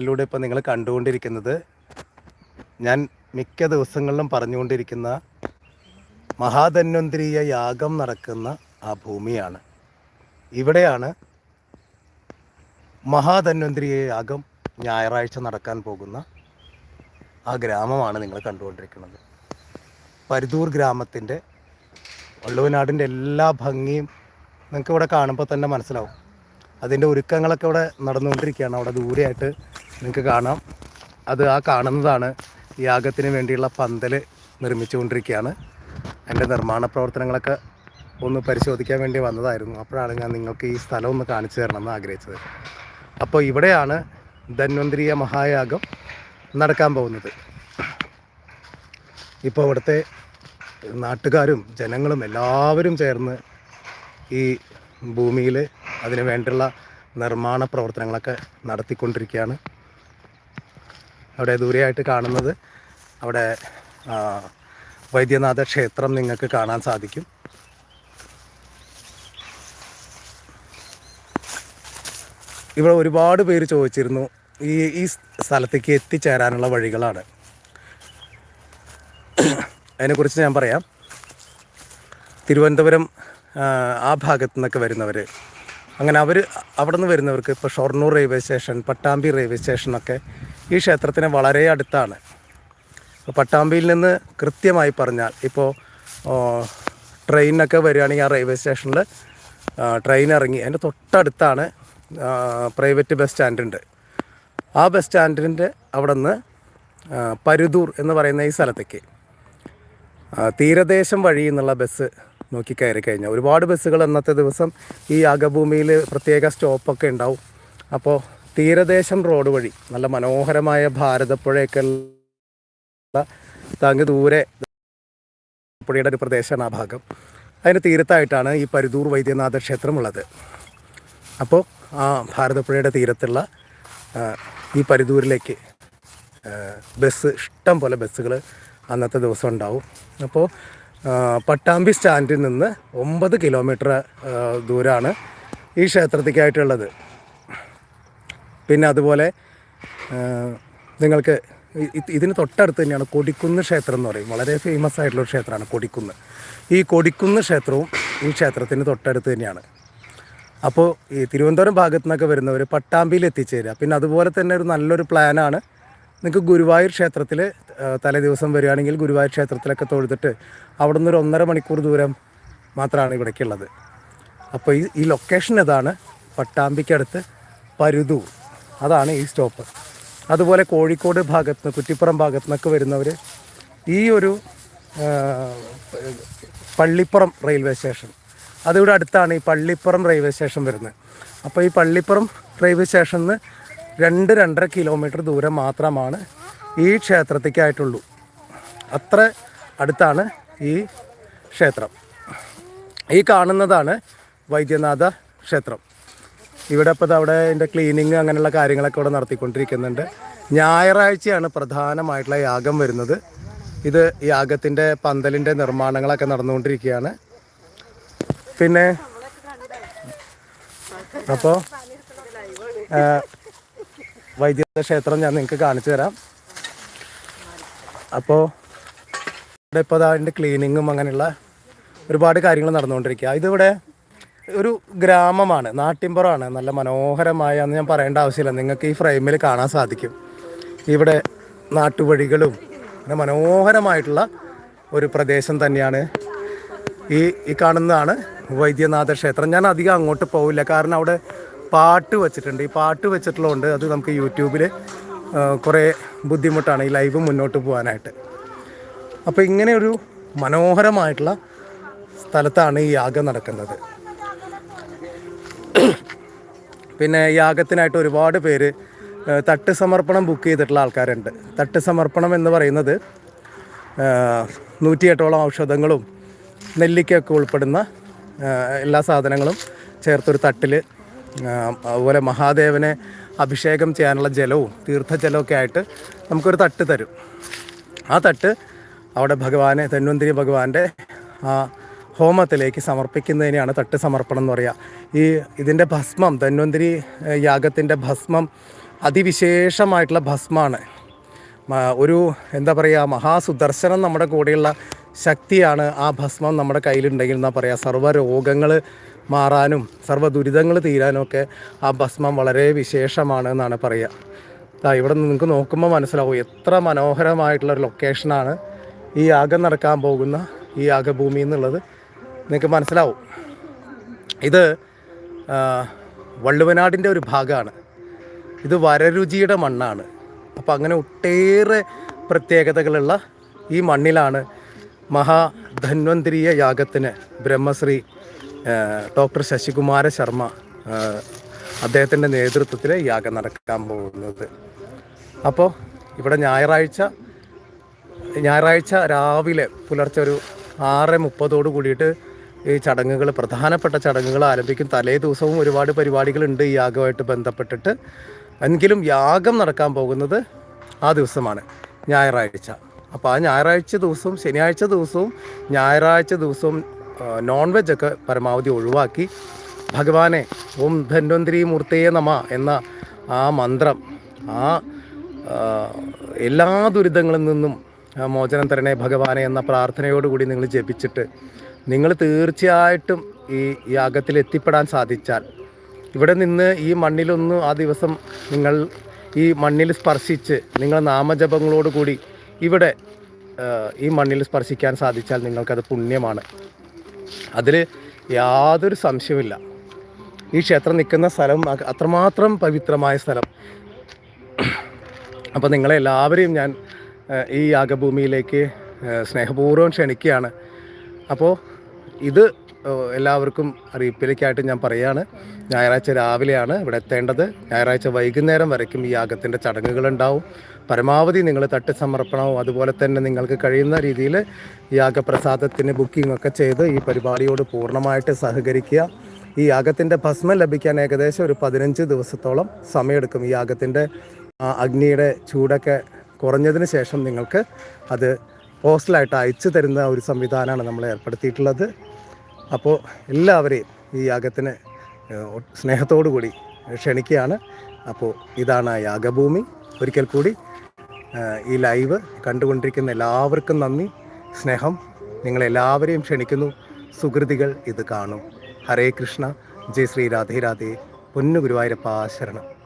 ഇതിലൂടെ ഇപ്പോൾ നിങ്ങൾ കണ്ടുകൊണ്ടിരിക്കുന്നത് ഞാൻ മിക്ക ദിവസങ്ങളിലും പറഞ്ഞുകൊണ്ടിരിക്കുന്ന മഹാധന്വന്തരീയ യാഗം നടക്കുന്ന ആ ഭൂമിയാണ്. ഇവിടെയാണ് മഹാധന്വന്തരീയ യാഗം ഞായറാഴ്ച നടക്കാൻ പോകുന്ന ആ ഗ്രാമമാണ് നിങ്ങൾ കണ്ടുകൊണ്ടിരിക്കുന്നത്. പരുതൂർ ഗ്രാമത്തിന്റെ വള്ളുവനാടിന്റെ എല്ലാ ഭംഗിയും നിങ്ങൾക്ക് ഇവിടെ കാണുമ്പോൾ തന്നെ മനസ്സിലാവും. അതിന്റെ ഒരുക്കങ്ങളൊക്കെ ഇവിടെ നടന്നുകൊണ്ടിരിക്കുകയാണ്. അവിടെ ദൂരെയായിട്ട് നിങ്ങൾക്ക് കാണാം. അത് ആ കാണുന്നതാണ് യാഗത്തിന് വേണ്ടിയുള്ള പന്തൽ നിർമ്മിച്ചുകൊണ്ടിരിക്കുകയാണ്. എന്റെ നിർമ്മാണ പ്രവർത്തനങ്ങളൊക്കെ ഒന്ന് പരിശോധിക്കാൻ വേണ്ടി വന്നതായിരുന്നു. അപ്പോഴാണ് ഞാൻ നിങ്ങൾക്ക് ഈ സ്ഥലം ഒന്ന് കാണിച്ചു തരണമെന്ന് ആഗ്രഹിച്ചത്. അപ്പോൾ ഇവിടെയാണ് ധന്വന്തിരിയ മഹായാഗം നടക്കാൻ പോകുന്നത്. ഇപ്പോൾ ഇവിടുത്തെ നാട്ടുകാരും ജനങ്ങളും എല്ലാവരും ചേർന്ന് ഈ ഭൂമിയിൽ അതിന് വേണ്ടിയുള്ള നിർമ്മാണ പ്രവർത്തനങ്ങളൊക്കെ നടത്തിക്കൊണ്ടിരിക്കുകയാണ്. അവിടെ ദൂരെയായിട്ട് കാണുന്നത്. അവിടെ വൈദ്യനാഥ ക്ഷേത്രം നിങ്ങൾക്ക് കാണാൻ സാധിക്കും. ഇവിടെ ഒരുപാട് പേര് ചോദിച്ചിരുന്നു ഈ ഈ സ്ഥലത്തേക്ക് എത്തിച്ചേരാനുള്ള വഴികളാണ്. അതിനെക്കുറിച്ച് ഞാൻ പറയാം. തിരുവനന്തപുരം ആ ഭാഗത്തു നിന്നൊക്കെ വരുന്നവർ അങ്ങനെ അവർ അവിടെ നിന്ന് വരുന്നവർക്ക് ഇപ്പോൾ Shoranur railway station Pattambi railway സ്റ്റേഷനൊക്കെ ഈ ക്ഷേത്രത്തിന് വളരെ അടുത്താണ്. അപ്പോൾ പട്ടാമ്പിയിൽ നിന്ന് കൃത്യമായി പറഞ്ഞാൽ ഇപ്പോൾ ട്രെയിനൊക്കെ വരികയാണെങ്കിൽ ആ റെയിൽവേ സ്റ്റേഷനിൽ ട്രെയിൻ ഇറങ്ങി അതിന്റെ തൊട്ടടുത്താണ് പ്രൈവറ്റ് ബസ് സ്റ്റാൻഡുണ്ട്. ആ ബസ് സ്റ്റാൻഡിന്റെ അവിടെ നിന്ന് പരുതൂർ എന്ന് പറയുന്ന ഈ സ്ഥലത്തേക്ക് തീരദേശം വഴി എന്നുള്ള ബസ് നോക്കി കയറി കഴിഞ്ഞാൽ ഒരുപാട് ബസ്സുകൾ അന്നത്തെ ദിവസം ഈ യാഗഭൂമിയിൽ പ്രത്യേക സ്റ്റോപ്പൊക്കെ ഉണ്ടാവും. അപ്പോൾ തീരദേശം റോഡ് വഴി നല്ല മനോഹരമായ ഭാരതപ്പുഴയൊക്കെ താങ്ക് ദൂരെ പുഴയുടെ ഒരു പ്രദേശമാണ് ആ ഭാഗം. അതിന് തീരത്തായിട്ടാണ് ഈ പരുതൂർ വൈദ്യനാഥ ക്ഷേത്രം ഉള്ളത്. അപ്പോൾ ആ ഭാരതപ്പുഴയുടെ തീരത്തുള്ള ഈ പരിദൂരിലേക്ക് ബസ് ഇഷ്ടം പോലെ ബസ്സുകൾ അന്നത്തെ ദിവസം ഉണ്ടാവും. അപ്പോൾ പട്ടാമ്പി സ്റ്റാൻഡിൽ നിന്ന് ഒമ്പത് കിലോമീറ്റർ ദൂരമാണ് ഈ ക്ഷേത്രത്തേക്കായിട്ടുള്ളത്. പിന്നെ അതുപോലെ നിങ്ങൾക്ക് ഇതിന് തൊട്ടടുത്ത് തന്നെയാണ് കൊടിക്കുന്ന് ക്ഷേത്രം എന്ന് പറയും. വളരെ ഫേമസ് ആയിട്ടുള്ള ഒരു ക്ഷേത്രമാണ് കൊടിക്കുന്ന്. ഈ കൊടിക്കുന്ന് ക്ഷേത്രവും ഈ ക്ഷേത്രത്തിന് തൊട്ടടുത്ത് തന്നെയാണ്. അപ്പോൾ ഈ തിരുവനന്തപുരം ഭാഗത്തു നിന്നൊക്കെ വരുന്നവർ പട്ടാമ്പിയിൽ എത്തിച്ചേരുക പിന്നെ അതുപോലെ തന്നെ ഒരു നല്ലൊരു പ്ലാനാണ് നിങ്ങൾക്ക് ഗുരുവായൂർ ക്ഷേത്രത്തിൽ തലേ ദിവസം വരികയാണെങ്കിൽ ഗുരുവായൂർ ക്ഷേത്രത്തിലൊക്കെ തൊഴുതിട്ട് അവിടെ നിന്ന് ഒരു ഒന്നര മണിക്കൂർ ദൂരം മാത്രമാണ് ഇവിടേക്കുള്ളത്. അപ്പോൾ ഈ ഈ ലൊക്കേഷൻ ഇതാണ് പട്ടാമ്പിക്കടുത്ത് പരുതൂർ. അതാണ് ഈ സ്റ്റോപ്പ്. അതുപോലെ കോഴിക്കോട് ഭാഗത്ത് നിന്ന് കുറ്റിപ്പുറം ഭാഗത്തു നിന്നൊക്കെ വരുന്നവർ ഈ ഒരു പള്ളിപ്പുറം റെയിൽവേ സ്റ്റേഷൻ. അതിവിടെ അടുത്താണ് ഈ പള്ളിപ്പുറം റെയിൽവേ സ്റ്റേഷൻ വരുന്നത്. അപ്പോൾ ഈ പള്ളിപ്പുറം റെയിൽവേ സ്റ്റേഷനിൽ നിന്ന് രണ്ട് രണ്ടര കിലോമീറ്റർ ദൂരം മാത്രമാണ് ഈ ക്ഷേത്രത്തേക്കായിട്ടുള്ളൂ. അത്ര അടുത്താണ് ഈ ക്ഷേത്രം. ഈ കാണുന്നതാണ് വൈദ്യനാഥ ക്ഷേത്രം. ഇവിടെ ഇപ്പോൾ അവിടെ എന്റെ ക്ലീനിങ് അങ്ങനെയുള്ള കാര്യങ്ങളൊക്കെ ഇവിടെ നടത്തിക്കൊണ്ടിരിക്കുന്നുണ്ട്. ഞായറാഴ്ചയാണ് പ്രധാനമായിട്ടുള്ള യാഗം വരുന്നത്. ഇത് യാഗത്തിന്റെ പന്തലിന്റെ നിർമ്മാണങ്ങളൊക്കെ നടന്നുകൊണ്ടിരിക്കുകയാണ്. പിന്നെ അപ്പോൾ വൈദ്യനാഥ ക്ഷേത്രം ഞാൻ നിങ്ങൾക്ക് കാണിച്ചു തരാം. അപ്പോൾ ഇവിടെ ഇപ്പോൾ അതിന്റെ ക്ലീനിങ്ങും അങ്ങനെയുള്ള ഒരുപാട് കാര്യങ്ങൾ നടന്നുകൊണ്ടിരിക്കുക. ഇതിവിടെ ഒരു ഗ്രാമമാണ് നാട്ടിൻപുറമാണ്. നല്ല മനോഹരമായ എന്ന് ഞാൻ പറയേണ്ട ആവശ്യമില്ല. നിങ്ങൾക്ക് ഈ ഫ്രെയിമിൽ കാണാൻ സാധിക്കും. ഇവിടെ നാട്ടുവഴികളും പിന്നെ മനോഹരമായിട്ടുള്ള ഒരു പ്രദേശം തന്നെയാണ് ഈ ഈ കാണുന്നതാണ് വൈദ്യനാഥ ക്ഷേത്രം ഞാൻ അധികം അങ്ങോട്ട് പോവില്ല. കാരണം അവിടെ പാട്ട് വെച്ചിട്ടുണ്ട്. ഈ പാട്ട് വെച്ചിട്ടുള്ളതുകൊണ്ട് അത് നമുക്ക് യൂട്യൂബിൽ കുറേ ബുദ്ധിമുട്ടാണ് ഈ ലൈവ് മുന്നോട്ട് പോകാനായിട്ട്. അപ്പോൾ ഇങ്ങനെയൊരു മനോഹരമായിട്ടുള്ള സ്ഥലത്താണ് ഈ യാഗം നടക്കുന്നത്. പിന്നെ യാഗത്തിനായിട്ട് ഒരുപാട് പേര് തട്ട് സമർപ്പണം ബുക്ക് ചെയ്തിട്ടുള്ള ആൾക്കാരുണ്ട്. തട്ട് സമർപ്പണം എന്ന് പറയുന്നത് നൂറ്റിയെട്ടോളം ഔഷധങ്ങളും നെല്ലിക്കയൊക്കെ ഉൾപ്പെടുന്ന എല്ലാ സാധനങ്ങളും ചേർത്തൊരു തട്ടിൽ അതുപോലെ മഹാദേവനെ അഭിഷേകം ചെയ്യാനുള്ള ജലവും തീർത്ഥജലമൊക്കെ ആയിട്ട് നമുക്കൊരു തട്ട് തരും. ആ തട്ട് അവിടെ ഭഗവാനെ ധന്വന്തിരി ഭഗവാന്റെ ആ ഹോമത്തിലേക്ക് സമർപ്പിക്കുന്നതിനെയാണ് തട്ട് സമർപ്പണം എന്ന് പറയുക ഈ ഇതിന്റെ ഭസ്മം ധന്വന്തിരി യാഗത്തിന്റെ ഭസ്മം അതിവിശേഷമായിട്ടുള്ള ഭസ്മാണ്. ഒരു എന്താ പറയുക മഹാസുദർശനം നമ്മുടെ കൂടെയുള്ള ശക്തിയാണ് ആ ഭസ്മം നമ്മുടെ കയ്യിലുണ്ടെങ്കിൽ എന്നാ പറയാ സർവ രോഗങ്ങൾ മാറാനും സർവ ദുരിതങ്ങൾ തീരാനും ഒക്കെ ആ ഭസ്മം വളരെ വിശേഷമാണ് എന്നാണ് പറയുക ഇവിടെ നിങ്ങൾക്ക് നോക്കുമ്പോൾ മനസ്സിലാവും എത്ര മനോഹരമായിട്ടുള്ള ഒരു ലൊക്കേഷനാണ് ഈ യാഗം നടക്കാൻ പോകുന്ന ഈ യാഗഭൂമി എന്നുള്ളത്. നിങ്ങൾക്ക് മനസ്സിലാവും. ഇത് വള്ളുവനാടിന്റെ ഒരു ഭാഗമാണ്. ഇത് വരരുചിയുടെ മണ്ണാണ്. അപ്പോൾ അങ്ങനെ ഒട്ടേറെ പ്രത്യേകതകളുള്ള ഈ മണ്ണിലാണ് മഹാധന്വന്തരീയ യാഗത്തിന് ബ്രഹ്മശ്രീ ഡോക്ടർ ശശികുമാര ശർമ്മ അദ്ദേഹത്തിന്റെ നേതൃത്വത്തിൽ യാഗം നടക്കാൻ പോകുന്നത്. അപ്പോൾ ഇവിടെ ഞായറാഴ്ച ഞായറാഴ്ച രാവിലെ പുലർച്ചെ ഒരു ആറ് മുപ്പതോട് കൂടിയിട്ട് ഈ ചടങ്ങുകൾ പ്രധാനപ്പെട്ട ചടങ്ങുകൾ ആരംഭിക്കും. തലേ ദിവസവും ഒരുപാട് പരിപാടികളുണ്ട് ഈ യാഗമായിട്ട് ബന്ധപ്പെട്ടിട്ട്. എങ്കിലും യാഗം നടക്കാൻ പോകുന്നത് ആ ദിവസമാണ് ഞായറാഴ്ച. അപ്പോൾ ആ ഞായറാഴ്ച ദിവസവും ശനിയാഴ്ച ദിവസവും ഞായറാഴ്ച ദിവസവും നോൺ വെജ് ഒക്കെ പരമാവധി ഒഴിവാക്കി. ഭഗവാനെ ഓം ധന്വന്തിരി മൂർത്തയെ നമ എന്ന ആ മന്ത്രം ആ ആ, എല്ലാ ദുരിതങ്ങളിൽ നിന്നും മോചനം തരണേ ഭഗവാനെ എന്ന പ്രാർത്ഥനയോടുകൂടി നിങ്ങൾ ജപിച്ചിട്ട് നിങ്ങൾ തീർച്ചയായിട്ടും ഈ യാഗത്തിൽ എത്തിപ്പെടാൻ സാധിച്ചാൽ ഇവിടെ നിന്ന് ഈ മണ്ണിലൊന്ന് ആ ദിവസം നിങ്ങൾ ഈ മണ്ണിൽ സ്പർശിച്ച് നിങ്ങൾ നാമജപങ്ങളോടുകൂടി ഇവിടെ ഈ മണ്ണിൽ സ്പർശിക്കാൻ സാധിച്ചാൽ നിങ്ങൾക്കത് പുണ്യമാണ്. അതിൽ യാതൊരു സംശയമില്ല ഈ ക്ഷേത്രം നിൽക്കുന്ന സ്ഥലം അത്രമാത്രം പവിത്രമായ സ്ഥലം. അപ്പോൾ നിങ്ങളെ എല്ലാവരെയും ഞാൻ ഈ യാഗഭൂമിയിലേക്ക് സ്നേഹപൂർവം ക്ഷണിക്കുകയാണ്. അപ്പോൾ ഇത് എല്ലാവർക്കും അറിയിപ്പിലേക്കായിട്ട് ഞാൻ പറയുകയാണ്. ഞായറാഴ്ച രാവിലെയാണ് ഇവിടെ എത്തേണ്ടത്. ഞായറാഴ്ച വൈകുന്നേരം വരയ്ക്കും ഈ യാഗത്തിന്റെ ചടങ്ങുകളുണ്ടാവും. പരമാവധി നിങ്ങൾ തട്ട് സമർപ്പണവും അതുപോലെ തന്നെ നിങ്ങൾക്ക് കഴിയുന്ന രീതിയിൽ യാഗപ്രസാദത്തിന് ബുക്കിംഗ് ഒക്കെ ചെയ്ത് ഈ പരിപാടിയോട് പൂർണമായിട്ട് സഹകരിക്കുക. ഈ യാഗത്തിന്റെ ഭസ്മം ലഭിക്കാൻ ഏകദേശം ഒരു പതിനഞ്ച് ദിവസത്തോളം സമയമെടുക്കും. ഈ യാഗത്തിന്റെ അഗ്നിയുടെ ചൂടൊക്കെ കുറഞ്ഞതിന് ശേഷം നിങ്ങൾക്ക് അത് പോസ്റ്റലായിട്ട് അയച്ചു തരുന്ന ഒരു സംവിധാനമാണ് നമ്മൾ ഏർപ്പെടുത്തിയിട്ടുള്ളത്. അപ്പോൾ എല്ലാവരെയും ഈ യാഗത്തിന് സ്നേഹത്തോടു കൂടി ക്ഷണിക്കുകയാണ്. അപ്പോൾ ഇതാണ് യാഗഭൂമി. ഒരിക്കൽ കൂടി ഈ ലൈവ് കണ്ടുകൊണ്ടിരിക്കുന്ന എല്ലാവർക്കും നന്ദി സ്നേഹം. നിങ്ങളെല്ലാവരെയും ക്ഷണിക്കുന്നു. സുഹൃതികൾ ഇത് കാണും. ഹരേ കൃഷ്ണ. ജയ് ശ്രീ രാധേ രാധേ. പൊന്നു ഗുരുവായൂരപ്പ ശരണം